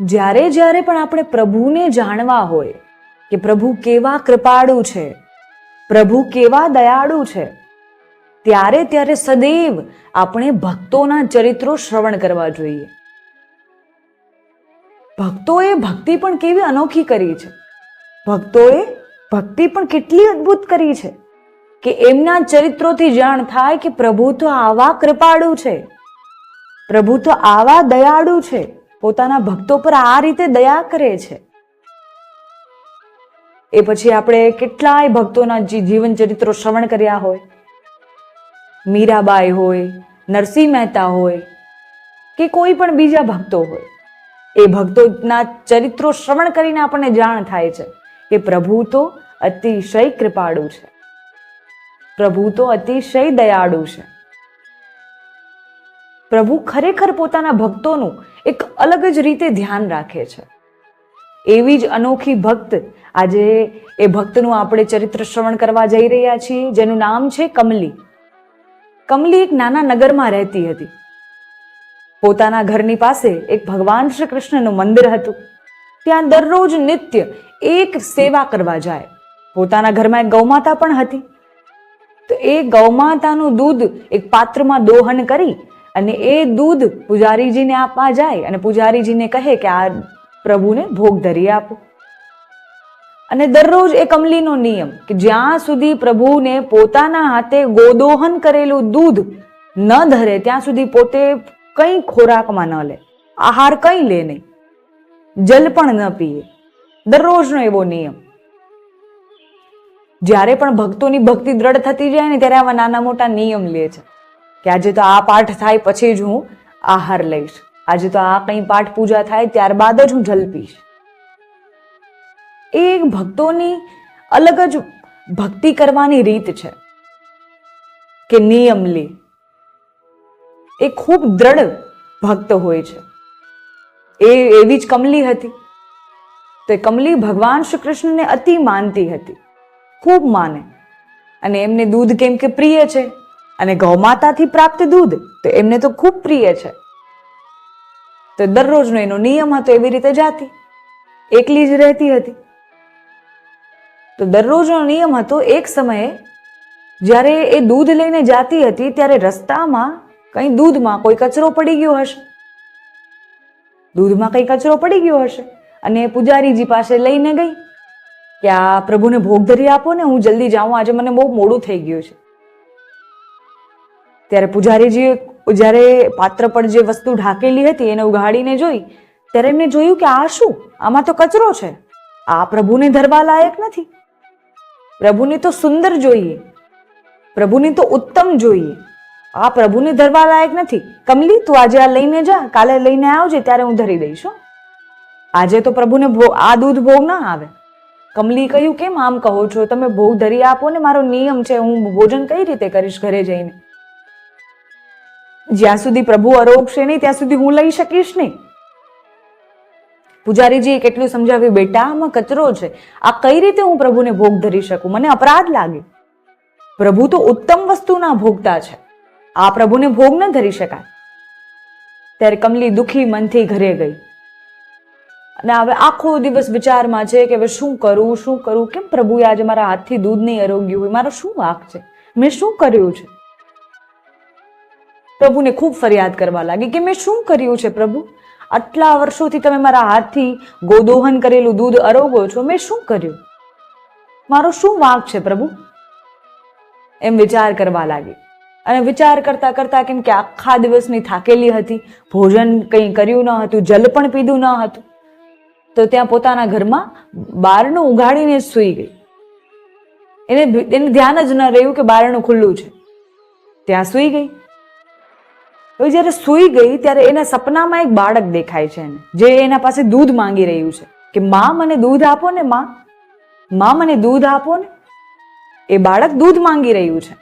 જ્યારે જ્યારે પણ આપણે પ્રભુને જાણવા હોય કે પ્રભુ કેવા કૃપાળુ છે, પ્રભુ કેવા દયાળુ છે, ત્યારે ત્યારે સદૈવ આપણે ભક્તોના ચરિત્રો શ્રવણ કરવા જોઈએ. ભક્તોએ ભક્તિ પણ કેવી અનોખી કરી છે. ભક્તોએ ભક્તિ પણ કેટલી અદ્ભુત કરી છે કે એમના ચરિત્રોથી જાણ થાય કે પ્રભુ તો આવા કૃપાળુ છે, પ્રભુ તો આવા દયાળુ છે. પોતાના ભક્તો પર આ રીતે દયા કરે છે. એ પછી આપણે કેટલાય ભક્તોના જીવન ચરિત્રો શ્રવણ કર્યા હોય. મીરાબાઈ હોય, નરસિંહ મહેતા હોય, કે કોઈ પણ બીજા ભક્તો હોય. એ ભક્તોના ચરિત્રો શ્રવણ કરીને આપણને જાણ થાય છે કે પ્રભુ તો અતિશય કૃપાળુ છે. પ્રભુ તો અતિશય દયાળુ છે. પ્રભુ ખરેખર પોતાના ભક્તોનું એક અલગ જ રીતે ધ્યાન રાખે છે. એવી જ અનોખી ભક્ત આજે એ ભક્તનું આપણે ચરિત્ર શ્રવણ કરવા જઈ રહ્યા છીએ, જેનું નામ છે કમલી. કમલી એક નાના નગરમાં રહેતી હતી. પોતાના ઘરની પાસે એક ભગવાન શ્રી કૃષ્ણનું મંદિર હતું. ત્યાં દરરોજ નિત્ય એક સેવા કરવા જાય. પોતાના ઘરમાં એક ગૌમાતા પણ હતી. તો એ ગૌમાતાનું દૂધ એક પાત્રમાં દોહન કરી અને એ દૂધ પૂજારીજીને આપવા જાય અને પૂજારીજીને કહે કે આ પ્રભુને ભોગ ધરી આપો. અને દરરોજ એ કમલીનો નિયમ કે જ્યાં સુધી પ્રભુને પોતાના હાથે ગોદોહન કરેલું દૂધ ન ધરે, ત્યાં સુધી પોતે કંઈ ખોરાકમાં ન લે, આહાર કંઈ લે નહીં, જલ પણ ન પીએ. દરરોજનો એવો નિયમ. જ્યારે પણ ભક્તોની ભક્તિ દ્રઢ થતી જાય ને ત્યારે આવા નાના મોટા નિયમ લે છે. કે આજે તો આ પાઠ થાય પછી જ હું આહાર લઈશ. આજે તો આ કંઈ પાઠ પૂજા થાય ત્યારબાદ જ હું જલ પીશ એ ભક્તોની અલગ જ ભક્તિ કરવાની રીત છે કે નિયમ લે. એ ખૂબ દ્રઢ ભક્ત હોય છે. એ એવી જ કમલી હતી. તો એ કમલી ભગવાન શ્રી કૃષ્ણને અતિ માનતી હતી. ખૂબ માને. અને એમને દૂધ કેમ કે પ્રિય છે. અને ગૌમાતાથી પ્રાપ્ત દૂધ તો એમને તો ખૂબ પ્રિય છે. તો દરરોજનો એનો નિયમ હતો એવી રીતે જાતી. એકલી જ રહેતી હતી. તો દરરોજનો નિયમ હતો એક સમયે જ્યારે એ દૂધ લઈને જાતી હતી ત્યારે રસ્તામાં કંઈ દૂધમાં કોઈ કચરો પડી ગયો હશે. દૂધમાં કંઈ કચરો પડી ગયો હશે અને પૂજારીજી પાસે લઈને ગઈ કે આ પ્રભુને ભોગ ધરી આપો ને હું જલ્દી જાઉં. આજે મને બહુ મોડું થઈ ગયું છે. ત્યારે પૂજારીજીએ જ્યારે પાત્ર પર જે વસ્તુ ઢાંકેલી હતી એને ઉઘાડીને જોઈ, ત્યારે એમને જોયું કે આ શું? આમાં તો કચરો છે. આ પ્રભુને ધરવા લાયક નથી. પ્રભુને તો સુંદર જોઈએ. પ્રભુને તો ઉત્તમ જોઈએ. આ પ્રભુને ધરવા લાયક નથી. કમલી, તું આજે આ લઈને જા. કાલે લઈને આવજે, ત્યારે હું ધરી દઈશ આજે તો પ્રભુને આ દૂધ ભોગ ના આવે. કમલી કહ્યું, કેમ આમ કહો છો? તમે ભોગ ધરી આપો ને, મારો નિયમ છે, હું ભોજન કઈ રીતે કરીશ ઘરે જઈને? જ્યાં સુધી પ્રભુ અરોગશે નહીં, ત્યાં સુધી હું લઈ શકીશ નહીં. પૂજારીજીએ કેટલું સમજાવ્યું, બેટા, આમાં કચરો છે. આ કઈ રીતે હું પ્રભુને ભોગ ધરી શકું? મને અપરાધ લાગે. પ્રભુ તો ઉત્તમ વસ્તુના ભોગતા છે. આ પ્રભુને ભોગ ન ધરી શકાય. ત્યારે કમલી દુઃખી મનથી ઘરે ગઈ. અને હવે આખો દિવસ વિચારમાં છે કે હવે શું કરું શું કરું? કેમ પ્રભુએ આજે મારા હાથથી દૂધ નહીં અરોગ્યું હોય? મારો શું વાંક છે? મેં શું કર્યું છે? પ્રભુને ખૂબ ફરિયાદ કરવા લાગી કે મેં શું કર્યું છે પ્રભુ? આટલા વર્ષોથી તમે મારા હાથથી ગોદોહન કરેલું દૂધ અરોગો છો, મેં શું કર્યું? મારો શું વાંક છે પ્રભુ? એમ વિચાર કરવા લાગી. અને વિચાર કરતા કરતા કેમ કે આખા દિવસની થાકેલી હતી, ભોજન કંઈ કર્યું ન હતું, જલ પણ પીધું ન હતું, તો ત્યાં પોતાના ઘરમાં બારણું ઉગાડીને જ સૂઈ ગઈ. એને એને ધ્યાન જ ન રહ્યું કે બારણું ખુલ્લું છે. ત્યાં સૂઈ ગઈ. હવે જ્યારે સૂઈ ગઈ ત્યારે એના સપનામાં એક બાળક દેખાય છે જે એના પાસે દૂધ માંગી રહ્યું છે કે, માં, મને દૂધ આપો ને, માં. માં, મને દૂધ આપો ને. એ બાળક દૂધ માંગી રહ્યું છે.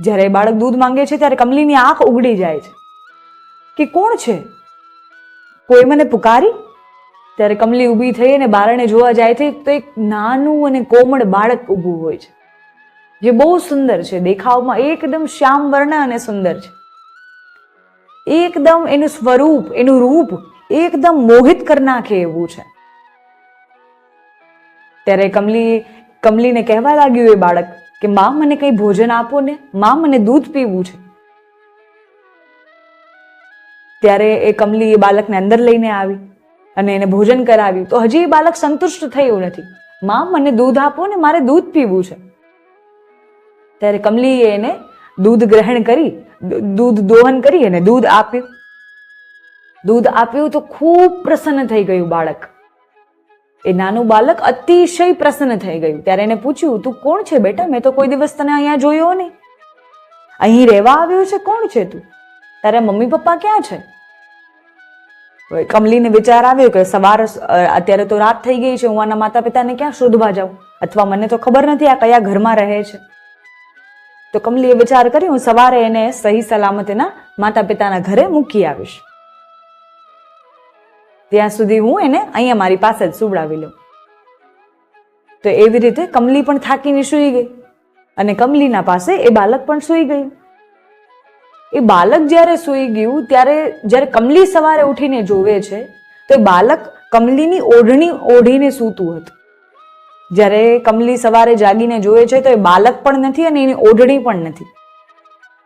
જ્યારે એ બાળક દૂધ માંગે છે ત્યારે કમલીની આંખ ઉગડી જાય છે. કે કોણ છે? કોઈ મને પુકારી? ત્યારે કમલી ઊભી થઈ અને બારણે જોવા જાય છે તો એક નાનું અને કોમળ બાળક ઊભું હોય છે. જે બહુ સુંદર છે, દેખાવમાં એકદમ શ્યામ વર્ણ અને સુંદર છે. એકદમ એનું સ્વરૂપ, એનું રૂપ એકદમ મોહિત કરી નાખે એવું છે. ત્યારે કમલી, કમલીને કહેવા લાગ્યું એ બાળક કે, માં, મને કંઈ ભોજન આપો ને? માં, મને દૂધ પીવું છે. ત્યારે એ કમલી એ બાળકને અંદર લઈને આવી અને એને ભોજન કરાવ્યું. તો હજી એ બાળક સંતુષ્ટ થયું નથી. માં, મને દૂધ આપો ને? મારે દૂધ પીવું છે. ત્યારે કમલીએ એને દૂધ ગ્રહણ કરી દૂધ દોહન કરી અને દૂધ આપ્યું. દૂધ આપ્યું તો ખૂબ પ્રસન્ન થઈ ગયું બાળક. એ નાનું બાળક અતિશય પ્રસન્ન થઈ ગયું. ત્યારે એને પૂછ્યું, તું કોણ છે બેટા? મેં તો કોઈ દિવસ તને અહીંયા જોયો નહીં. અહીં રહેવા આવ્યો છે? કોણ છે તું? તારા મમ્મી પપ્પા ક્યાં છે? કમલીને વિચાર આવ્યો કે સવાર અત્યારે તો રાત થઈ ગઈ છે. હું આના માતા પિતાને ક્યાં શોધવા જાઉં? અથવા મને તો ખબર નથી આ કયા ઘરમાં રહે છે. તો કમલીએ વિચાર કર્યો, હું સવારે એને સહી સલામત એના માતા પિતાના ઘરે મૂકી આવીશ. ત્યાં સુધી હું એને અહીંયા મારી પાસે જ સુવડાવી લઉં. તો એવી રીતે કમલી પણ થાકીને સૂઈ ગઈ અને કમલીના પાસે એ બાળક પણ સૂઈ ગયું. એ બાળક જ્યારે સૂઈ ગયું, ત્યારે જ્યારે કમલી સવારે ઉઠીને જોવે છે, તો એ બાળક કમલીની ઓઢણી ઓઢીને સૂતું હતું. જ્યારે કમલી સવારે જાગીને જોવે છે તો એ બાળક પણ નથી અને એની ઓઢણી પણ નથી.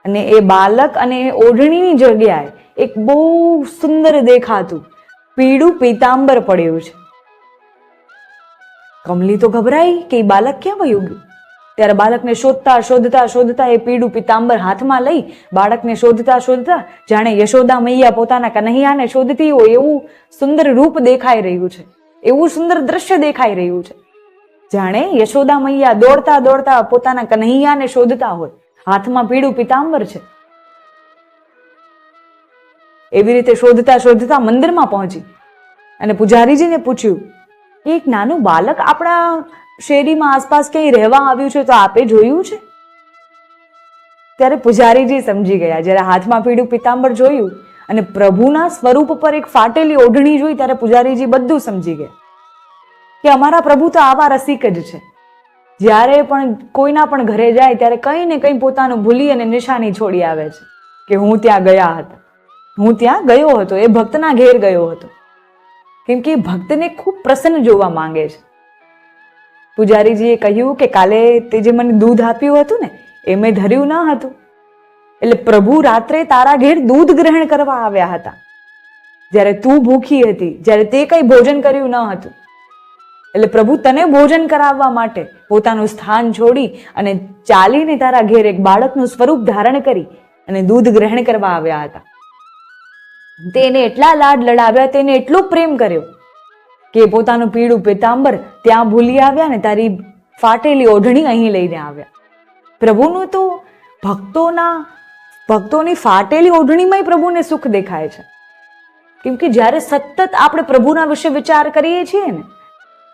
અને એ બાળક અને એ ઓઢણીની જગ્યાએ એક બહુ સુંદર દેખાતું પીળું પીતાંબર પડ્યું છે. કમલી તો ગભરાઈ કે એ બાળક ક્યાં વયું ગયું? ત્યારે બાળકને શોધતા શોધતા શોધતા એ પીળું પીતાંબર હાથમાં લઈ બાળકને શોધતા શોધતા જાણે યશોદા મૈયા પોતાના કન્હૈયાને શોધતી હોય એવું સુંદર રૂપ દેખાઈ રહ્યું છે. એવું સુંદર દ્રશ્ય દેખાઈ રહ્યું છે. જાણે યશોદા મૈયા દોડતા દોડતા પોતાના કન્હૈયાને શોધતા હોય. હાથમાં પીળું પીતાંબર છે. એવી રીતે શોધતા શોધતા મંદિરમાં પહોંચી. અને પૂજારીજીને પૂછ્યું, કે એક નાનું બાળક આપણા શેરીમાં આસપાસ ક્યાંય રહેવા આવ્યું છે તો આપે જોયું છે? ત્યારે પૂજારીજી સમજી ગયા. જ્યારે હાથમાં પીળું પિતાંબર જોયું અને પ્રભુના સ્વરૂપ પર એક ફાટેલી ઓઢણી જોઈ ત્યારે પૂજારીજી બધું સમજી ગયા. કે અમારા પ્રભુ તો આવા રસિક જ છે. જ્યારે પણ કોઈના પણ ઘરે જાય, ત્યારે કંઈ ને કંઈ પોતાનું ભૂલી અને નિશાની છોડી આવે છે કે હું ત્યાં ગયા હતા. હું ત્યાં ગયો હતો, એ ભક્તના ઘેર ગયો હતો. કેમ કે ભક્તને ખૂબ પ્રસન્ન જોવા માંગે છે. પૂજારીજીએ કહ્યું કે કાલે તે જે મને દૂધ આપ્યું હતું ને, એ મેં ધર્યું ન હતું. એટલે પ્રભુ રાત્રે તારા ઘેર દૂધ ગ્રહણ કરવા આવ્યા હતા. જ્યારે તું ભૂખી હતી, જ્યારે તે કંઈ ભોજન કર્યું ન હતું. એટલે પ્રભુ તને ભોજન કરાવવા માટે પોતાનું સ્થાન છોડી અને ચાલીને તારા ઘેર એક બાળકનું સ્વરૂપ ધારણ કરી અને દૂધ ગ્રહણ કરવા આવ્યા હતા. તેને એટલા લાડ લડાવ્યા, તેને એટલો પ્રેમ કર્યો કે પોતાનું પીળું પીતાંબર ત્યાં ભૂલી આવ્યા ને તારી ફાટેલી ઓઢણી અહીં લઈને આવ્યા. પ્રભુનું તો ભક્તોના, ભક્તોની ફાટેલી ઓઢણીમાંય પ્રભુને સુખ દેખાય છે. કેમ કે જ્યારે સતત આપણે પ્રભુના વિશે વિચાર કરીએ છીએ ને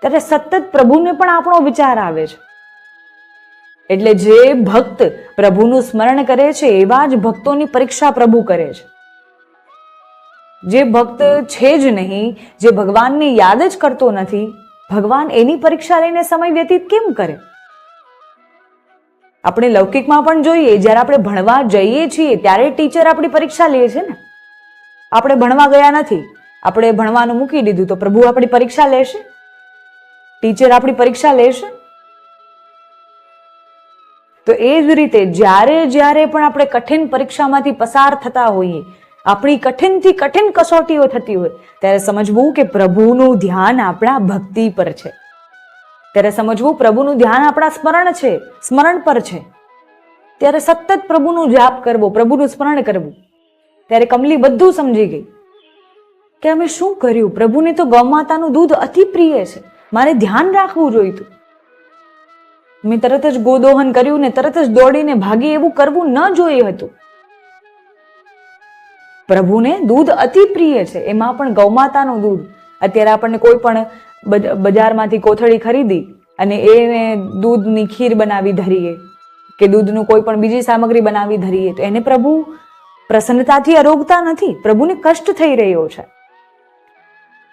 ત્યારે સતત પ્રભુને પણ આપણો વિચાર આવે છે. એટલે જે ભક્ત પ્રભુનું સ્મરણ કરે છે, એવા જ ભક્તોની પરીક્ષા પ્રભુ કરે છે. જે ભક્ત છે જ નહીં, જે ભગવાનને યાદ જ કરતો નથી, ભગવાન એની પરીક્ષા લઈને સમય વ્યતીત કેમ કરે? આપણે લૌકિકમાં પણ જોઈએ, જ્યારે આપણે ભણવા જઈએ છીએ, ત્યારે ટીચર આપણી પરીક્ષા લે છે ને. આપણે ભણવા ગયા નથી, આપણે ભણવાનું મૂકી દીધું, તો પ્રભુ આપણી પરીક્ષા લેશે? ટીચર આપણી પરીક્ષા લેશે? તો એ જ રીતે જ્યારે જ્યારે પણ આપણે કઠિન પરીક્ષામાંથી પસાર થતા હોઈએ, આપણી કઠિનથી કઠિન કસોટીઓ થતી હોય, ત્યારે સમજવું કે પ્રભુનું ધ્યાન આપણા ભક્તિ પર છે. ત્યારે સમજવું પ્રભુનું ધ્યાન આપણા સ્મરણ છે, સ્મરણ પર છે. ત્યારે સતત પ્રભુનું જાપ કરવો, પ્રભુનું સ્મરણ કરવું. ત્યારે કમલી બધું સમજી ગઈ. કે અમે શું કર્યું? પ્રભુને તો ગૌમાતાનું દૂધ અતિ પ્રિય છે. મારે ધ્યાન રાખવું જોઈતું. મેં તરત જ ગોદોહન કર્યું ને તરત જ દોડીને ભાગી એવું કરવું ન જોઈએ હતું. પ્રભુને દૂધ અતિ પ્રિય છે, એમાં પણ ગૌમાતાનું દૂધ. અત્યારે આપણને કોઈ પણ બજ- બજારમાંથી કોથળી ખરીદી અને એને દૂધની ખીર બનાવી ધરીએ કે દૂધનું કોઈ પણ બીજી સામગ્રી બનાવી ધરીએ, તો એને પ્રભુ પ્રસન્નતાથી અરોગતા નથી, પ્રભુને કષ્ટ થઈ રહ્યો છે.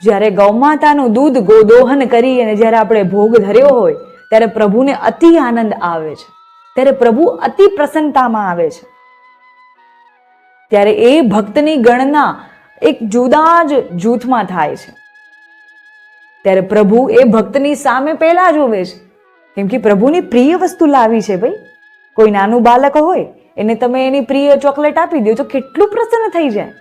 જ્યારે ગૌમાતાનું દૂધ ગોદોહન કરી અને જ્યારે આપણે ભોગ ધર્યો હોય, ત્યારે પ્રભુને અતિ આનંદ આવે છે. ત્યારે પ્રભુ અતિ પ્રસન્નતામાં આવે છે. ત્યારે એ ભક્તની ગણના એક જુદા જ જૂથમાં થાય છે. ત્યારે પ્રભુ એ ભક્તની સામે પહેલા જોવે છે. કેમ કે પ્રભુની પ્રિય વસ્તુ લાવી છે ભાઈ. કોઈ નાનું બાળક હોય, એને તમે એની પ્રિય ચોકલેટ આપી દો તો કેટલું પ્રસન્ન થઈ જાય.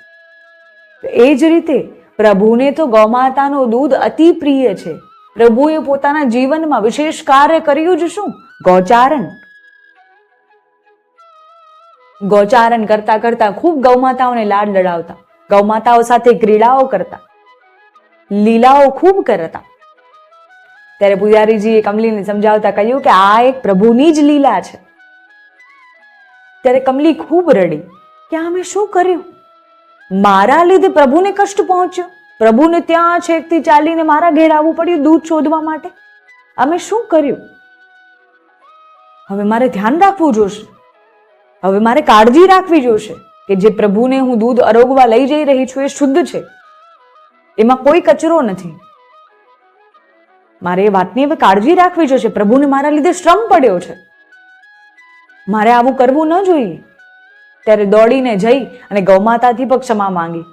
એ જ રીતે પ્રભુને તો ગૌમાતાનું દૂધ અતિ પ્રિય છે. પ્રભુએ પોતાના જીવનમાં વિશેષ કાર્ય કર્યું જ શું? ગૌચારણ. ગૌચારણ કરતા કરતા ખૂબ ગૌમાતાઓને લાડ લડાવતા, ગૌમાતાઓ સાથે ક્રીડાઓ કરતા, લીલાઓ ખૂબ કરતા. ત્યારે પૂજારીજીએ કમલીને સમજાવતા કહ્યું કે આ એક પ્રભુની જ લીલા છે. ત્યારે કમલી ખૂબ રડી, કે આ મેં શું કર્યું? મારા લીધે પ્રભુને કષ્ટ પહોંચ્યો. પ્રભુને ત્યાં છેકથી ચાલીને મારા ઘેર આવવું પડ્યું દૂધ શોધવા માટે. અમે શું કર્યું? હવે મારે ધ્યાન રાખવું જોશે. હવે મારે કાળજી રાખવી જોશે કે જે પ્રભુને હું દૂધ અરોગવા લઈ જઈ રહી છું એ શુદ્ધ છે. એમાં કોઈ કચરો નથી. મારે એ વાતની હવે કાળજી રાખવી જોશે. પ્રભુને મારા લીધે શ્રમ પડ્યો છે. મારે આવું કરવું ન જોઈએ. ત્યારે દોડીને જઈ અને ગૌમાતાથી પણ ક્ષમા માંગી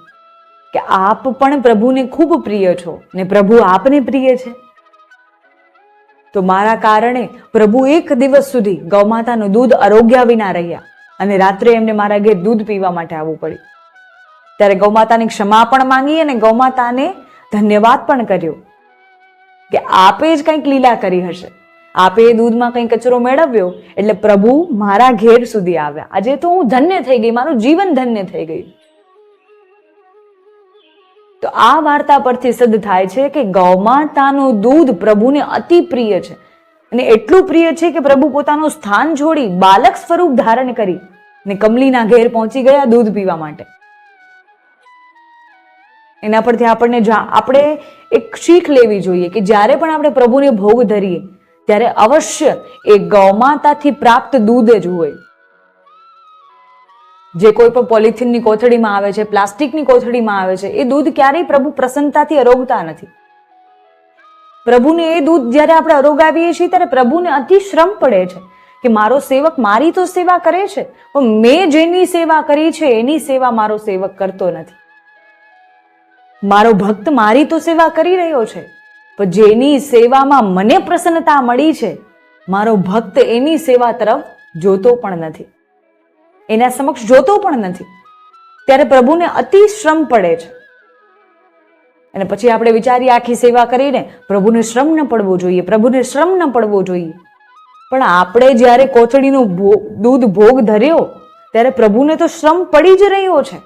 કે આપ પણ પ્રભુને ખૂબ પ્રિય છો ને પ્રભુ આપને પ્રિય છે. તો મારા કારણે પ્રભુ એક દિવસ સુધી ગૌમાતાનું દૂધ આરોગ્યા વિના રહ્યા અને રાત્રે એમને મારા ઘેર દૂધ પીવા માટે આવવું પડ્યું. ત્યારે ગૌમાતાની ક્ષમા પણ માંગી અને ગૌમાતાને ધન્યવાદ પણ કર્યો કે આપે જ કંઈક લીલા કરી હશે. આપે એ દૂધમાં કંઈ કચરો મેળવ્યો? એટલે પ્રભુ મારા ઘેર સુધી આવ્યા. આજે તો હું ધન્ય થઈ ગઈ, મારું જીવન ધન્ય થઈ ગયું. તો આ વાર્તા પરથી સિદ્ધ થાય છે કે ગૌમાતાનું દૂધ પ્રભુને અતિ પ્રિય છે. અને એટલું પ્રિય છે કે પ્રભુ પોતાનું સ્થાન છોડી બાલક સ્વરૂપ ધારણ કરી ને કમલીના ઘેર પહોંચી ગયા દૂધ પીવા માટે. એના પરથી આપણને આપણે એક શીખ લેવી જોઈએ કે જ્યારે પણ આપણે પ્રભુને ભોગ ધરીએ ત્યારે અવશ્ય એ ગૌમાતાથી પ્રાપ્ત દૂધ જ હોય. જે કોઈ પણ પોલિથીનની કોથળીમાં આવે છે, પ્લાસ્ટિકની કોથળીમાં આવે છે, એ દૂધ ક્યારેય પ્રભુ પ્રસન્નતાથી અરોગતા નથી. પ્રભુને એ દૂધ જ્યારે આપણે અરોગાવીએ છીએ, ત્યારે પ્રભુને અતિ શ્રમ પડે છે કે મારો સેવક મારી તો સેવા કરે છે, પણ મેં જેની સેવા કરી છે, એની સેવા મારો સેવક કરતો નથી. મારો ભક્ત મારી તો સેવા કરી રહ્યો છે. પણ જેની સેવામાં મને પ્રસન્નતા મળી છે, મારો ભક્ત એની સેવા તરફ જોતો પણ નથી. એના સમક્ષ જોતો પણ નથી. ત્યારે પ્રભુને અતિ શ્રમ પડે છે. અને પછી આપણે વિચારીએ, આખી સેવા કરીને પ્રભુને શ્રમ ન પડવો જોઈએ, પ્રભુને શ્રમ ન પડવો જોઈએ. પણ આપણે જ્યારે કોથળીનું દૂધ ભોગ ધર્યો, ત્યારે પ્રભુને તો શ્રમ પડી જ રહ્યો છે.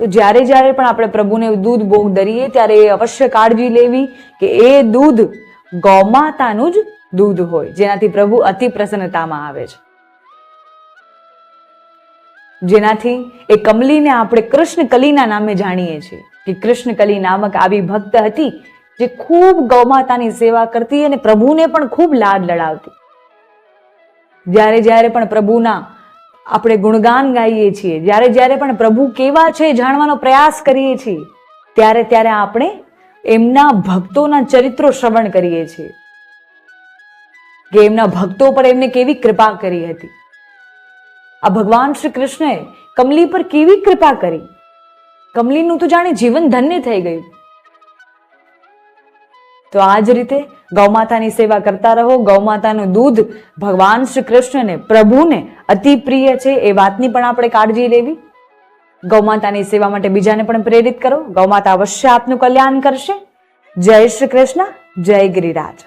તો જ્યારે જ્યારે પણ આપણે પ્રભુને દૂધ ભોગ ધરીએ, ત્યારે અવશ્ય કાળજી લેવી કે એ દૂધ ગૌમાતાનું જ દૂધ હોય, જેનાથી પ્રભુ અતિ પ્રસન્નતામાં આવે છે. જેનાથી એ કમલીને આપણે કૃષ્ણ કલીના નામે જાણીએ છીએ, કે કૃષ્ણ કલી નામક આવી ભક્ત હતી, જે ખૂબ ગૌમાતાની સેવા કરતી અને પ્રભુને પણ ખૂબ લાડ લડાવતી. જ્યારે જ્યારે પણ પ્રભુના આપણે ગુણગાન ગાઈએ છીએ. જ્યારે જ્યારે પણ પ્રભુ કેવા છે જાણવાનો પ્રયાસ કરીએ છીએ, ત્યારે ત્યારે આપણે એમના ભક્તોના ચરિત્રો શ્રવણ કરીએ છીએ. કે એમના ભક્તો પર એમને કેવી કૃપા કરી હતી. આ ભગવાન શ્રી કૃષ્ણએ કમલી પર કેવી કૃપા કરી. કમલીનું તો જાણે જીવન ધન્ય થઈ ગયું. તો આ જ રીતે ગૌમાતાની સેવા કરતા રહો. ગૌમાતાનું દૂધ ભગવાન શ્રી કૃષ્ણને, પ્રભુને અતિ પ્રિય છે એ વાતની પણ આપણે કાળજી લેવી. ગૌમાતાની સેવા માટે બીજાને પણ પ્રેરિત કરો. ગૌમાતા અવશ્ય આપનું કલ્યાણ કરશે. જય શ્રી કૃષ્ણ, જય ગિરિરાજ.